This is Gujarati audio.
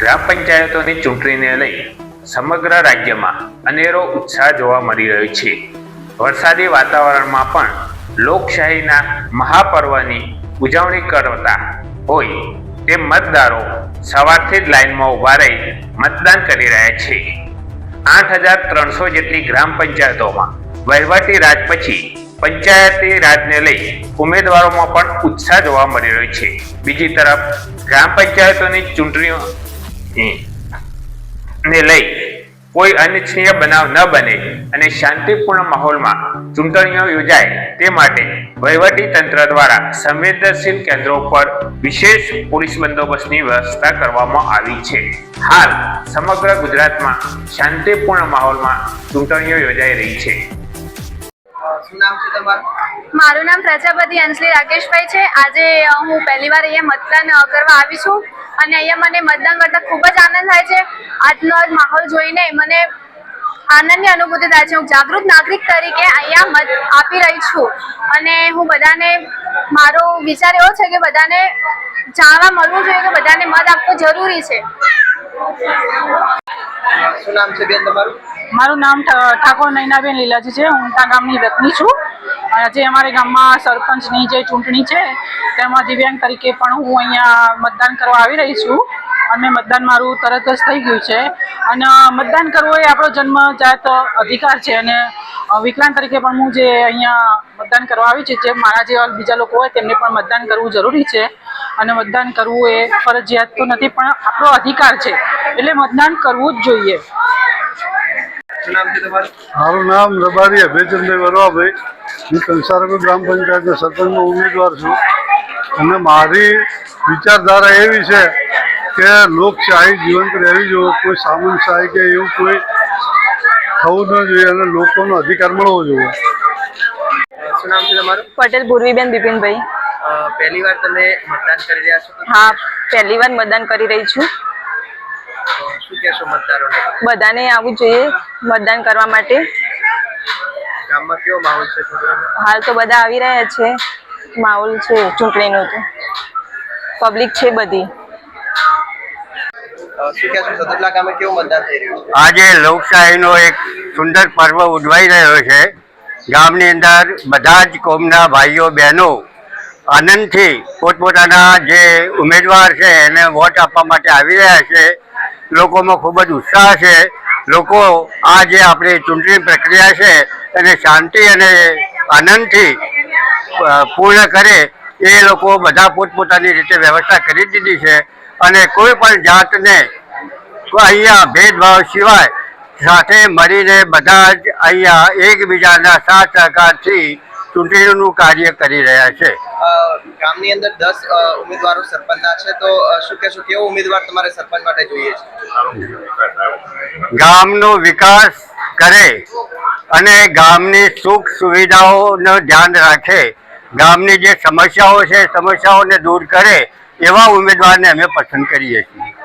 ગ્રામ પંચાયતોની ચૂંટણીને લઈ સમગ્ર રાજ્યમાં અનેરો ઉત્સાહ જોવા મળી રહ્યો છે. વરસાદી વાતાવરણમાં પણ લોકશાહીના મહાપર્વની ઉજવણી કરતા હોય તે મતદારો સવારથી જ લાઇનમાં ઊભા રહી મતદાન કરી રહ્યા છે. આઠ હજાર ત્રણસો જેટલી ગ્રામ પંચાયતોમાં વહીવટી રાજ પછી પંચાયતી રાજને લઈ ઉમેદવારોમાં પણ ઉત્સાહ જોવા મળી રહ્યો છે. બીજી તરફ ગ્રામ પંચાયતોની ચૂંટણીઓ ને લઈ, કોઈ અનિચ્છનીય બનાવ ન બને અને શાંતિપૂર્ણ માહોલમાં ચૂંટણીઓ યોજાય તે માટે વહીવટી તંત્ર દ્વારા સંવેદનશીલ કેન્દ્રો પર વિશેષ પોલીસ બંદોબસ્તની વ્યવસ્થા કરવામાં આવી છે. હાલ, સમગ્ર ગુજરાતમાં શાંતિપૂર્ણ માહોલમાં ચૂંટણીઓ યોજાઈ રહી છે. શું નામ છે તમારું? મારું નામ પ્રજાપતિ અંશલી રાકેશભાઈ છે. આજે હું પહેલી વાર અહીંયા મતદાન કરવા આવી છું અને અહીંયા મને મતદાન કરતા ખૂબ જ આનંદ થાય છે. આજનો આજ માહોલ જોઈને મને આનંદની અનુભૂતિ થાય છે. હું જાગૃત નાગરિક તરીકે અહીંયા મત આપી રહી છું અને હું બધાને મારો વિચાર એવો છે કે બધાને જાણવા મળવું જોઈએ કે બધાને મત આપવો જરૂરી છે. શું નામ છે બેન તમારું? મારું નામ ઠાકોર નૈનાબેન લીલાજી છે. હું ત્યાં ગામની વ્યક્તિ છું. આજે અમારે ગામમાં સરપંચની જે ચૂંટણી છે, તેમાં દિવ્યાંગ તરીકે પણ હું અહીંયા મતદાન કરવા આવી રહી છું. અને મતદાન મારું તરત જ થઈ ગયું છે. અને મતદાન કરવું એ આપણો જન્મજાત અધિકાર છે અને વિકલાંગ તરીકે પણ હું જે અહીંયા મતદાન કરવા આવી છું, જે મારા જેવા બીજા લોકો હોય તેમને પણ મતદાન કરવું જરૂરી છે. અને મતદાન કરવું એ ફરજિયાત તો નથી, પણ આપણો અધિકાર છે. એટલે મતદાન કરવું જ જોઈએ. મારું નામ રબારી અભયચંદભાઈ વરવાભાઈ. હું કંસારગર ગ્રામ પંચાયતના સરપંચનો ઉમેદવાર છું. અને મારી વિચારધારા એવી છે કે લોકશાહી જીવંત રહેવી જોઈએ. કોઈ સામંતશાહી કે એવું કોઈ થવું ન જોઈએ અને લોકોનો અધિકાર મળવો જોઈએ. શું નામ છે તમારું? પટેલ પૂર્વીબેન બિપિનભાઈ. પહેલી વાર તમે મતદાન કરી રહ્યા છો? હા પહેલી વાર મતદાન કરી રહી છું. શું કહેશો મતદારોને? બધાને આવવું જોઈએ મતદાન કરવા માટે. ગામમાં કેવો માહોલ છે હાલ તો બધા આવી રહ્યા છે. માહોલ છે ચૂંટણીનો તો. પબ્લિક છે બધી. અ, શું કહેશો સદરલા ગામે કેવું મતદાન થઈ રહ્યું છે? આજે લોકશાહીનો એક સુંદર પર્વ ઉજવાઈ રહ્યો છે. ગામની અંદર બધા જ કોમના ભાઈઓ બહેનો આનંદથી પોતપોતાના જે ઉમેદવાર છે એને વોટ આપવા માટે આવી રહ્યા છે. લોકોમાં ખૂબ જ ઉત્સાહ છે. લોકો આ જે આપણી ચૂંટણી પ્રક્રિયા છે એને શાંતિ અને આનંદથી પૂર્ણ કરે એ લોકો બધા પોતપોતાની રીતે વ્યવસ્થા કરી દીધી છે. અને કોઈ પણ જાતને અહીંયા ભેદભાવ સિવાય સાથે મળીને બધા જ અહીંયા એકબીજાના સાથ સહકારથી ચૂંટણીનું કાર્ય કરી રહ્યા છે. ગામની અંદર દસ ઉમેદવારો સરપંચના છે, તો શું કહેશો, કેવો ઉમેદવાર તમારે સરપંચ માટે જોઈએ છે? ગામનો વિકાસ કરે અને ગામની સુખ સુવિધાઓનું ધ્યાન રાખે. ગામની જે સમસ્યાઓ છે, સમસ્યાઓને દૂર કરે એવા ઉમેદવારને અમે પસંદ કરીએ છીએ.